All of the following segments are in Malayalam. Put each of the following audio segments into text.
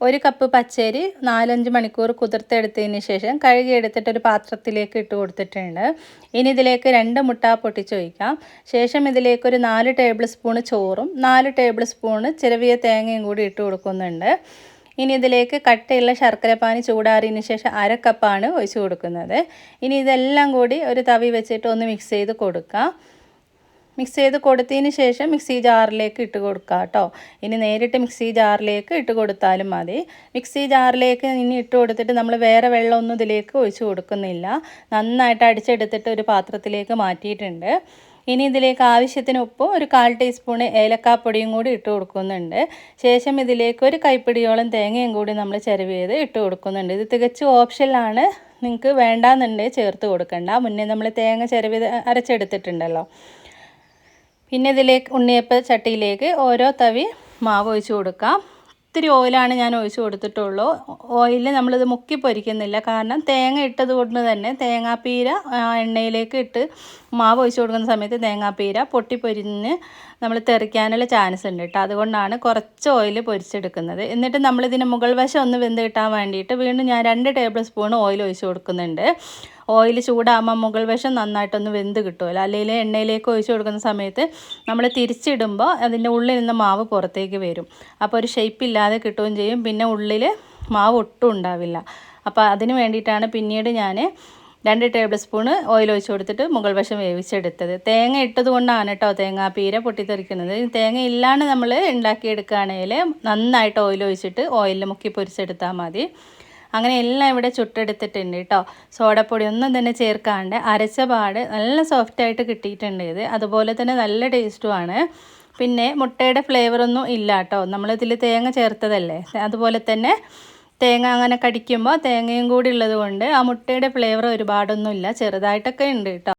ഒരു കപ്പ് പച്ചരി നാലഞ്ച് മണിക്കൂർ കുതിർത്തെടുത്തതിന് ശേഷം കഴുകിയെടുത്തിട്ട് ഒരു പാത്രത്തിലേക്ക് ഇട്ട് കൊടുത്തിട്ടുണ്ട്. ഇനി ഇതിലേക്ക് രണ്ട് മുട്ട പൊട്ടിച്ചൊഴിക്കാം ശേഷം ഇതിലേക്ക് ഒരു നാല് ടേബിൾ സ്പൂൺ ചോറും നാല് ടേബിൾ സ്പൂണ് ചിരവിയ തേങ്ങയും കൂടി ഇട്ട് കൊടുക്കുന്നുണ്ട്. ഇനി ഇതിലേക്ക് കട്ടയുള്ള ശർക്കരപ്പാനി ചൂടാറിയതിന് ശേഷം അര കപ്പാണ് ഒഴിച്ച് കൊടുക്കുന്നത്. ഇനി ഇതെല്ലാം കൂടി ഒരു തവി വെച്ചിട്ട് ഒന്ന് മിക്സ് ചെയ്ത് കൊടുക്കാം. മിക്സ് ചെയ്ത് കൊടുത്തതിന് ശേഷം മിക്സി ജാറിലേക്ക് ഇട്ട് കൊടുക്കുക കേട്ടോ. ഇനി നേരിട്ട് മിക്സി ജാറിലേക്ക് ഇട്ട് കൊടുത്താലും മതി. മിക്സി ജാറിലേക്ക് ഇനി ഇട്ട് കൊടുത്തിട്ട് നമ്മൾ വേറെ വെള്ളമൊന്നും ഇതിലേക്ക് ഒഴിച്ച് കൊടുക്കുന്നില്ല. നന്നായിട്ട് അടിച്ചെടുത്തിട്ട് ഒരു പാത്രത്തിലേക്ക് മാറ്റിയിട്ടുണ്ട്. ഇനി ഇതിലേക്ക് ആവശ്യത്തിന് ഉപ്പും ഒരു കാൽ ടീസ്പൂൺ ഏലക്കാപ്പൊടിയും കൂടി ഇട്ട് കൊടുക്കുന്നുണ്ട്. ശേഷം ഇതിലേക്ക് ഒരു കൈപ്പിടിയോളം തേങ്ങയും കൂടി നമ്മൾ ചെരുവ് ചെയ്ത് ഇട്ട് കൊടുക്കുന്നുണ്ട്. ഇത് തികച്ചും ഓപ്ഷനിലാണ്. നിങ്ങൾക്ക് വേണ്ടാന്നുണ്ടെങ്കിൽ ചേർത്ത് കൊടുക്കണ്ട. മുന്നേ നമ്മൾ തേങ്ങ ചെരുവ് അരച്ചെടുത്തിട്ടുണ്ടല്ലോ. പിന്നെ ഇതിലേക്ക് ഉണ്ണിയപ്പ ചട്ടിയിലേക്ക് ഓരോ തവി മാവ് ഒഴിച്ചു കൊടുക്കാം. ഇത്തിരി ഓയിലാണ് ഞാൻ ഒഴിച്ചു കൊടുത്തിട്ടുള്ളൂ. ഓയിൽ നമ്മളിത് മുക്കി പൊരിക്കുന്നില്ല. കാരണം തേങ്ങ ഇട്ടത് കൊണ്ട് തന്നെ തേങ്ങാപ്പീര എണ്ണയിലേക്ക് ഇട്ട് മാവ് ഒഴിച്ച് കൊടുക്കുന്ന സമയത്ത് തേങ്ങാപ്പീര പൊട്ടിപ്പൊരിഞ്ഞ് നമ്മൾ തെറിക്കാനുള്ള ചാൻസ് ഉണ്ട് കേട്ടോ അതുകൊണ്ടാണ് കുറച്ച് ഓയിൽ പൊരിച്ചെടുക്കുന്നത്. എന്നിട്ട് നമ്മളിതിന് മുകൾ വശം ഒന്ന് വെന്ത് കിട്ടാൻ വേണ്ടിയിട്ട് വീണ്ടും ഞാൻ രണ്ട് ടേബിൾ സ്പൂൺ ഓയിൽ ഒഴിച്ച് കൊടുക്കുന്നുണ്ട്. ഓയിൽ ചൂടാകുമ്പോൾ മുകൾ വശം നന്നായിട്ടൊന്ന് വെന്ത് കിട്ടുമല്ലോ അല്ലെങ്കിൽ എണ്ണയിലേക്ക് ഒഴിച്ച് കൊടുക്കുന്ന സമയത്ത് നമ്മൾ തിരിച്ചിടുമ്പോൾ അതിന്റെ ഉള്ളിൽ നിന്ന് മാവ് പുറത്തേക്ക് വരും. അപ്പോൾ ഒരു ഷേപ്പ് ഇല്ലാതെ കിട്ടുകയും ചെയ്യും. പിന്നെ ഉള്ളിൽ മാവ് ഒട്ടും ഉണ്ടാവില്ല. അപ്പോൾ അതിന് വേണ്ടിയിട്ടാണ് പിന്നീട് ഞാൻ രണ്ട് ടേബിൾ സ്പൂണ് ഓയിൽ ഒഴിച്ച് കൊടുത്തിട്ട് മുകൾ വശം വേവിച്ചെടുത്തത്. തേങ്ങ ഇട്ടത് കൊണ്ടാണ് കേട്ടോ തേങ്ങ പീര പൊട്ടിത്തെറിക്കുന്നത്. തേങ്ങ ഇല്ലാണ്ട് നമ്മൾ ഉണ്ടാക്കിയെടുക്കുകയാണെങ്കിൽ നന്നായിട്ട് ഓയിൽ ഒഴിച്ചിട്ട് ഓയിലിൽ മുക്കി പൊരിച്ചെടുത്താൽ മതി. അങ്ങനെ എല്ലാം ഇവിടെ ചുട്ടെടുത്തിട്ടുണ്ട് കേട്ടോ. സോഡപ്പൊടി ഒന്നും തന്നെ ചേർക്കാണ്ട് അരച്ച പാട് നല്ല സോഫ്റ്റായിട്ട് കിട്ടിയിട്ടുണ്ട് ഇത്. അതുപോലെ തന്നെ നല്ല ടേസ്റ്റുമാണ് പിന്നെ മുട്ടയുടെ ഫ്ലേവറൊന്നും ഇല്ല കേട്ടോ. നമ്മളിതിൽ തേങ്ങ ചേർത്തതല്ലേ? അതുപോലെ തന്നെ തേങ്ങ അങ്ങനെ കടിക്കുമ്പോൾ തേങ്ങയും കൂടി ഉള്ളത് കൊണ്ട് ആ മുട്ടയുടെ ഫ്ലേവർ ഒരുപാടൊന്നുമില്ല. ചെറുതായിട്ടൊക്കെ ഉണ്ട് കേട്ടോ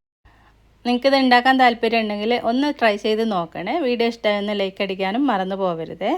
നിങ്ങൾക്കിത് ഉണ്ടാക്കാൻ താല്പര്യം ഉണ്ടെങ്കിൽ ഒന്ന് ട്രൈ ചെയ്ത് നോക്കണേ. വീഡിയോ ഇഷ്ടമായെന്ന് ലൈക്ക് അടിക്കാനും മറന്നു പോകരുതേ